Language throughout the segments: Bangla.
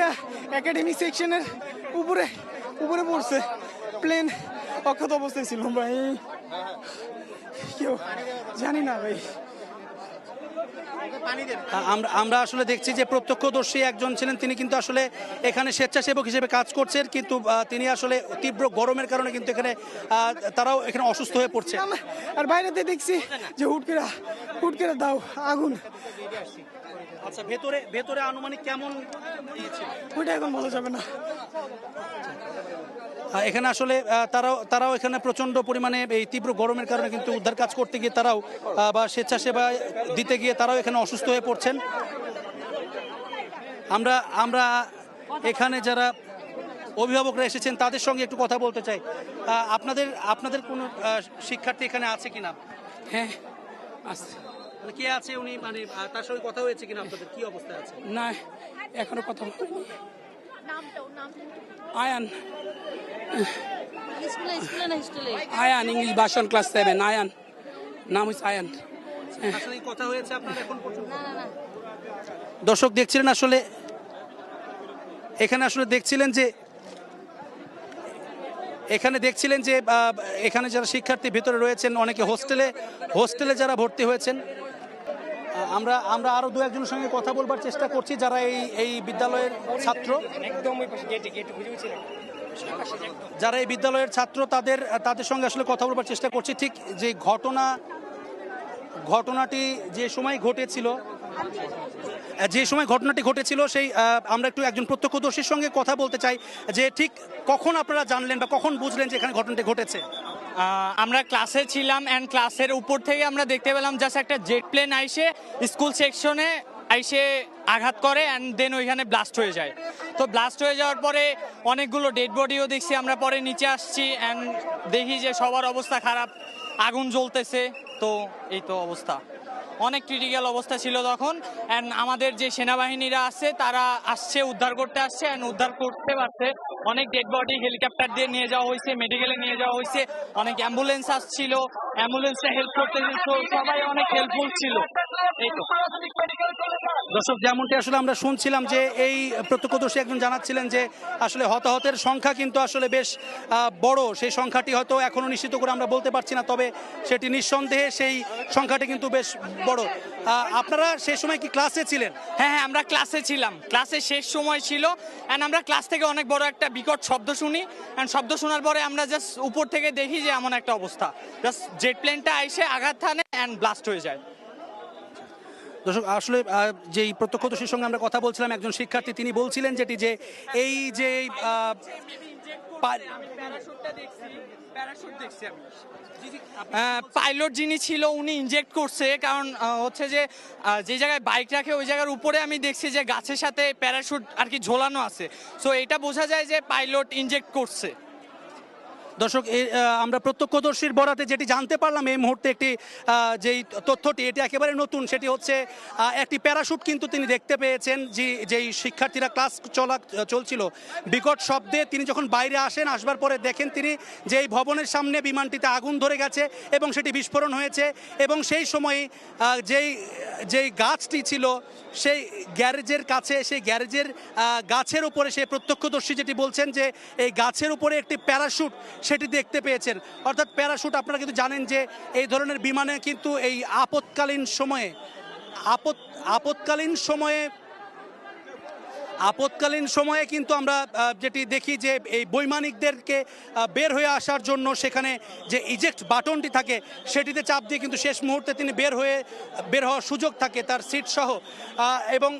এটা একাডেমিক সেকশনের উপরে উপরে পড়ছে। প্লেন অক্ষত অবস্থায় ছিল ভাই। কেউ জানি না ভাই। আমরা আমরা আসলে দেখছি যে প্রত্যক্ষদর্শী একজন ছিলেন তিনি কিন্তু আসলে এখানে স্বেচ্ছাসেবক হিসেবে কাজ করছেন কিন্তু তিনি আসলে তীব্র গরমের কারণে কিন্তু এখানে তারাও এখানে অসুস্থ হয়ে পড়ছে। আর বাইরেতে দেখছি যে হুট করে হুট করে দাও আগুন। আচ্ছা ভেতরে ভেতরে আনুমানিক কেমন ওইটা এখন বলা যাবে না। এখানে আসলে তারাও তারাও এখানে প্রচণ্ড পরিমাণে এই তীব্র গরমের কারণে কিন্তু উদ্ধার কাজ করতে গিয়ে তারাও বা স্বেচ্ছাসেবা দিতে গিয়ে তারাও এখানে অসুস্থ হয়ে পড়ছেন। আমরা আমরা এখানে যারা অভিভাবকরা এসেছেন তাদের সঙ্গে একটু কথা বলতে চাই। আপনাদের আপনাদের কোনো শিক্ষার্থী এখানে আছে কিনা? হ্যাঁ মানে কে আছে উনি? মানে তার সঙ্গে কথা হয়েছে কিনা আপনাদের? কি অবস্থায় আছে? না এখনও কথা আয়ান। স্কুলে স্কুলে না হোস্টেলে আয়ান ইংলিশ ভাষণ ক্লাস সেভেন আয়ান। নাম হচ্ছে আয়ান। আসলে কথা হয়েছে আপনার এখন পর্যন্ত? না না না। দর্শক দেখছিলেন আসলে এখানে আসলে দেখছিলেন যে এখানে দেখছিলেন যে এখানে যারা শিক্ষার্থী ভিতরে রয়েছেন অনেকে হোস্টেলে হোস্টেলে যারা ভর্তি হয়েছেন আমরা আমরা আরও দু একজনের সঙ্গে কথা বলবার চেষ্টা করছি যারা এই এই বিদ্যালয়ের ছাত্র। যারা এই বিদ্যালয়ের ছাত্র তাদের তাদের সঙ্গে আসলে কথা বলবার চেষ্টা করছি। ঠিক যে ঘটনা ঘটনাটি যে সময় ঘটেছিল যে সময় ঘটনাটি ঘটেছিল সেই আমরা একটু একজন প্রত্যক্ষদর্শীর সঙ্গে কথা বলতে চাই যে ঠিক কখন আপনারা জানলেন বা কখন বুঝলেন যে এখানে ঘটনাটি ঘটেছে? আমরা ক্লাসে ছিলাম অ্যান্ড ক্লাসের উপর থেকে আমরা দেখতে পেলাম জাস্ট একটা জেট প্লেন আইসে স্কুল সেকশনে আইসে আঘাত করে অ্যান্ড দেন ওইখানে ব্লাস্ট হয়ে যায়। তো ব্লাস্ট হয়ে যাওয়ার পরে অনেকগুলো ডেড বডিও দেখছি, আমরা পরে নিচে আসছি অ্যান্ড দেখি যে সবার অবস্থা খারাপ, আগুন জ্বলতেছে, তো এই তো অবস্থা। অনেক ক্রিটিক্যাল অবস্থা ছিল তখন অ্যান্ড আমাদের যে সেনাবাহিনীরা আছে, তারা আসছে, উদ্ধার করতে আসছে অ্যান্ড উদ্ধার করতে পারছে। অনেক ডেড বডি হেলিকপ্টার দিয়ে নিয়ে যাওয়া হয়েছে মেডিকেলে নিয়ে যাওয়া হয়েছে, অনেক অ্যাম্বুলেন্স আসছিল অ্যাম্বুলেন্সে হেল্প করতে সবাই অনেক হেল্পফুল ছিল। এই তো। দর্শক, যেমনটি আসলে আমরা শুনছিলাম যে এই প্রত্যক্ষদর্শী একজন জানাচ্ছিলেন যে আসলে হতাহতের সংখ্যা কিন্তু আসলে বেশ বড়। সেই সংখ্যাটি হয়তো এখনও নিশ্চিত করে আমরা বলতে পারছি না, তবে সেটি নিঃসন্দেহে সেই সংখ্যাটি কিন্তু বেশ বড়। আপনারা সেই সময় কি ক্লাসে ছিলেন? হ্যাঁ হ্যাঁ আমরা ক্লাসে ছিলাম। ক্লাসে শেষ সময় ছিল অ্যান্ড আমরা ক্লাস থেকে অনেক বড় একটা বিকট শব্দ শুনি অ্যান্ড শব্দ শোনার পরে আমরা জাস্ট উপর থেকে দেখি যে এমন একটা অবস্থা। জাস্ট জেট প্লেনটা এসে আঘাত থানে অ্যান্ড ব্লাস্ট হয়ে যায়। দর্শক, আসলে যেই প্রত্যক্ষদর্শীর সঙ্গে আমরা কথা বলছিলাম, একজন শিক্ষার্থী, তিনি বলছিলেন যেটি যে এই যে পাইলট যিনি ছিল, উনি ইনজেক্ট করছে। কারণ হচ্ছে যে যে জায়গায় বাইক রাখে, ওই জায়গার উপরে আমি দেখছি যে গাছের সাথে প্যারাশুট আর কি ঝোলানো আছে। সো এটা বোঝা যায় যে পাইলট ইনজেক্ট করছে। দর্শক আমরা প্রত্যক্ষদর্শীর বরাতে যেটি জানতে পারলাম এই মুহূর্তে একটি যেই তথ্যটি, এটি একেবারে নতুন, সেটি হচ্ছে একটি প্যারাশুট কিন্তু তিনি দেখতে পেয়েছেন যে যেই শিক্ষার্থীরা ক্লাস চলা, চলছিল। বিকট শব্দে তিনি যখন বাইরে আসেন, আসবার পরে দেখেন তিনি যে এই ভবনের সামনে বিমানটিতে আগুন ধরে গেছে এবং সেটি বিস্ফোরণ হয়েছে এবং সেই সময় যেই যেই গাছটি ছিল, সেই গ্যারেজের কাছে, সেই গ্যারেজের গাছের উপরে সেই প্রত্যক্ষদর্শী যেটি বলছেন যে এই গাছের উপরে একটি প্যারাশুট সেটি দেখতে পেয়েছেন। অর্থাৎ প্যারাশুট আপনারা কিন্তু জানেন যে এই ধরনের বিমানে কিন্তু এই আপৎকালীন সময়ে আপত আপৎকালীন সময়ে আপৎকালীন সময়ে কিন্তু আমরা যেটি দেখি যে এই বৈমানিকদেরকে বের হয়ে আসার জন্য সেখানে যে ইজেক্ট বাটনটি থাকে, সেটিতে চাপ দিয়ে কিন্তু শেষ মুহূর্তে তিনি বের হয়ে, বের হওয়ার সুযোগ থাকে তার সিট সহ। এবং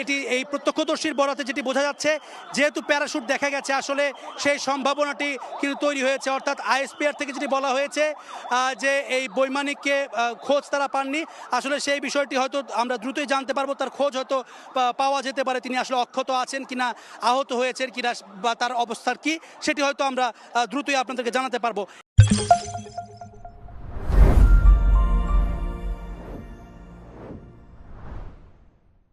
এটি এই প্রত্যক্ষদর্শীর বরাতে যেটি বোঝা যাচ্ছে, যেহেতু প্যারাশুট দেখা গেছে, আসলে সেই সম্ভাবনাটি কিন্তু তৈরি হয়েছে। অর্থাৎ আইএসপিআর থেকে যেটি বলা হয়েছে যে এই বৈমানিককে খোঁজ তারা পাননি। আসলে সেই বিষয়টি হয়তো আমরা দ্রুতই জানতে পারব, তার খোঁজ হয়তো পাওয়া যেতে পারে। তিনি আসলে অক্ষত আছেন কিনা, আহত হয়েছেন কিনা বা তার অবস্থার কি, সেটি হয়তো আমরা দ্রুতই আপনাদেরকে জানাতে পারব।